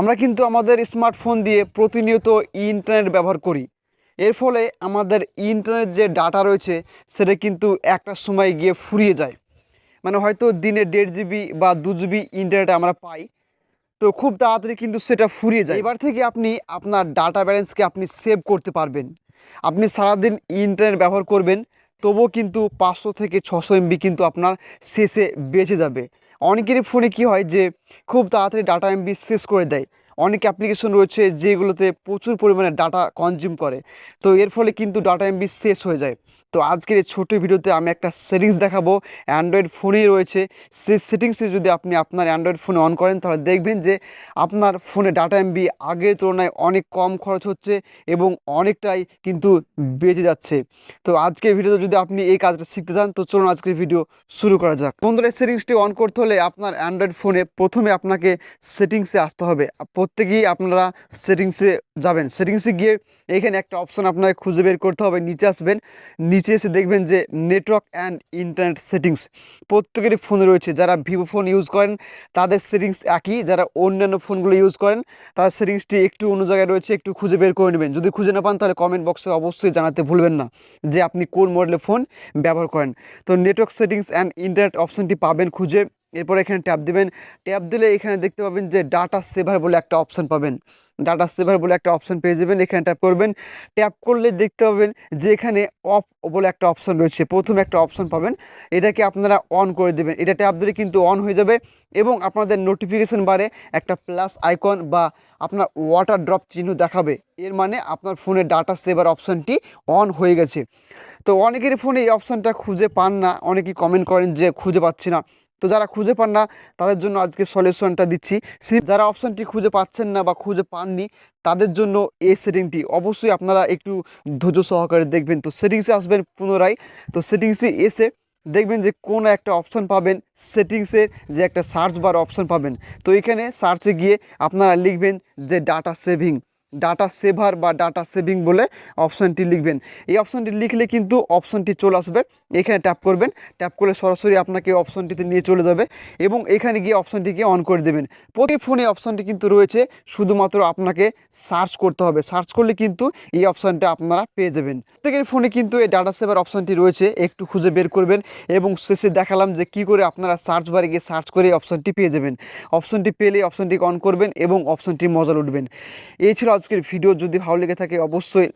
আমরা কিন্তু আমাদের স্মার্টফোন দিয়ে প্রতিনিয়ত ইন্টারনেট ব্যবহার করি। এর ফলে আমাদের ইন্টারনেট যে ডাটা রয়েছে, সেটা কিন্তু একটা সময় গিয়ে ফুরিয়ে যায়। মানে হয়তো দিনে দেড় জিবি বা দু জিবি ইন্টারনেট আমরা পাই, তো খুব তাড়াতাড়ি কিন্তু সেটা ফুরিয়ে যায়। এবার থেকে আপনি আপনার ডাটা ব্যালেন্সকে আপনি সেভ করতে পারবেন। আপনি সারাদিন ইন্টারনেট ব্যবহার করবেন, তবুও কিন্তু পাঁচশো থেকে ছশো এমবি কিন্তু আপনার শেষে বেঁচে যাবে। অনেকেরই ফোনে কি হয় যে খুব তাড়াতাড়ি ডাটা এমবি শেষ করে দেয়। অনেক অ্যাপ্লিকেশন রয়েছে যেগুলোতে প্রচুর পরিমাণে ডাটা কনজিউম করে। তো এর ফলে কিন্তু ডাটা এমবি শেষ হয়ে যায়। তো আজকের এই ছোটো ভিডিওতে আমি একটা সেটিংস দেখাবো। অ্যান্ড্রয়েড ফোনেই রয়েছে। সেই সেটিংসটি যদি আপনি আপনার অ্যান্ড্রয়েড ফোনে অন করেন, তাহলে দেখবেন যে আপনার ফোনে ডাটা এমবি আগের তুলনায় অনেক কম খরচ হচ্ছে এবং অনেকটাই কিন্তু বেঁচে যাচ্ছে। তো আজকের ভিডিওতে যদি আপনি এই কাজটা শিখতে চান, তো চলুন আজকের ভিডিও শুরু করা যাক। বন্ধুরা সেটিংসটি অন করতে হলে আপনার অ্যান্ড্রয়েড ফোনে প্রথমে আপনাকে সেটিংসে আসতে হবে। প্রত্যেকেই আপনারা সেটিংসে যাবেন। সেটিংসে গিয়ে এখানে একটা অপশন আপনাকে খুঁজে বের করতে হবে, নিচে আসবেন। নিচে এসে দেখবেন যে নেটওয়ার্ক অ্যান্ড ইন্টারনেট সেটিংস প্রত্যেকেরই ফোনে রয়েছে। যারা ভিভো ফোন ইউজ করেন, তাদের সেটিংস একই। যারা অন্যান্য ফোনগুলো ইউজ করেন, তাদের সেটিংসটি একটু অন্য জায়গায় রয়েছে, একটু খুঁজে বের করে নেবেন। যদি খুঁজে না পান, তাহলে কমেন্ট বক্সে অবশ্যই জানাতে ভুলবেন না যে আপনি কোন মডেলের ফোন ব্যবহার করেন। তো নেটওয়ার্ক সেটিংস অ্যান্ড ইন্টারনেট অপশনটি পাবেন খুঁজে। এরপর এখানে ট্যাপ দিবেন। ট্যাপ দিলে এখানে দেখতে পাবেন যে ডাটা সেভার বলে একটা অপশান পাবেন। ডাটা সেভার বলে একটা অপশন পেয়ে যাবেন, এখানে ট্যাপ করবেন। ট্যাপ করলে দেখতে পাবেন যে এখানে অফ বলে একটা অপশন রয়েছে, প্রথম একটা অপশান পাবেন। এটাকে আপনারা অন করে দেবেন। এটা ট্যাপ দিলে কিন্তু অন হয়ে যাবে এবং আপনাদের নোটিফিকেশান বারে একটা প্লাস আইকন বা আপনার ওয়াটার ড্রপ চিহ্ন দেখাবে। এর মানে আপনার ফোনে ডাটা সেভার অপশানটি অন হয়ে গেছে। তো অনেকের ফোনে এই অপশানটা খুঁজে পান না। অনেকেই কমেন্ট করেন যে খুঁজে পাচ্ছি না। তো যারা খুঁজে পান না, তাদের জন্য আজকে সলিউশনটা দিচ্ছি। সে যারা অপশানটি খুঁজে পাচ্ছেন না বা খুঁজে পাননি, তাদের জন্য এই সেটিংটি অবশ্যই আপনারা একটু ধৈর্য সহকারে দেখবেন। তো সেটিংসে আসবেন পুনরায়। তো সেটিংসে এসে দেখবেন যে কোনো একটা অপশান পাবেন সেটিংসের যে একটা সার্চ বার অপশান পাবেন। তো এখানে সার্চে গিয়ে আপনারা লিখবেন যে ডাটা সেভিং ডাটা সেভার বা ডাটা সেভিং বলে অপশানটি লিখবেন। এই অপশানটি লিখলে কিন্তু অপশানটি চলে আসবে। এখানে ট্যাপ করবেন। ট্যাপ করলে সরাসরি আপনাকে অপশানটিতে নিয়ে চলে যাবে এবং এখানে গিয়ে অপশানটিকে অন করে দেবেন। প্রতি ফোনে অপশানটি কিন্তু রয়েছে। শুধুমাত্র আপনাকে সার্চ করতে হবে। সার্চ করলে কিন্তু এই অপশানটা আপনারা পেয়ে যাবেন। প্রত্যেকের ফোনে কিন্তু এই ডাটা সেভার অপশানটি রয়েছে। একটু খুঁজে বের করবেন এবং শেষে দেখালাম যে কি করে আপনারা সার্চ বারে গিয়ে সার্চ করে এই অপশানটি পেয়ে যাবেন। অপশানটি পেলে অপশানটিকে অন করবেন এবং অপশানটি মজা উঠবেন। ছিল আজকের ভিডিও যদি ভালো লেগে থাকে অবশ্যই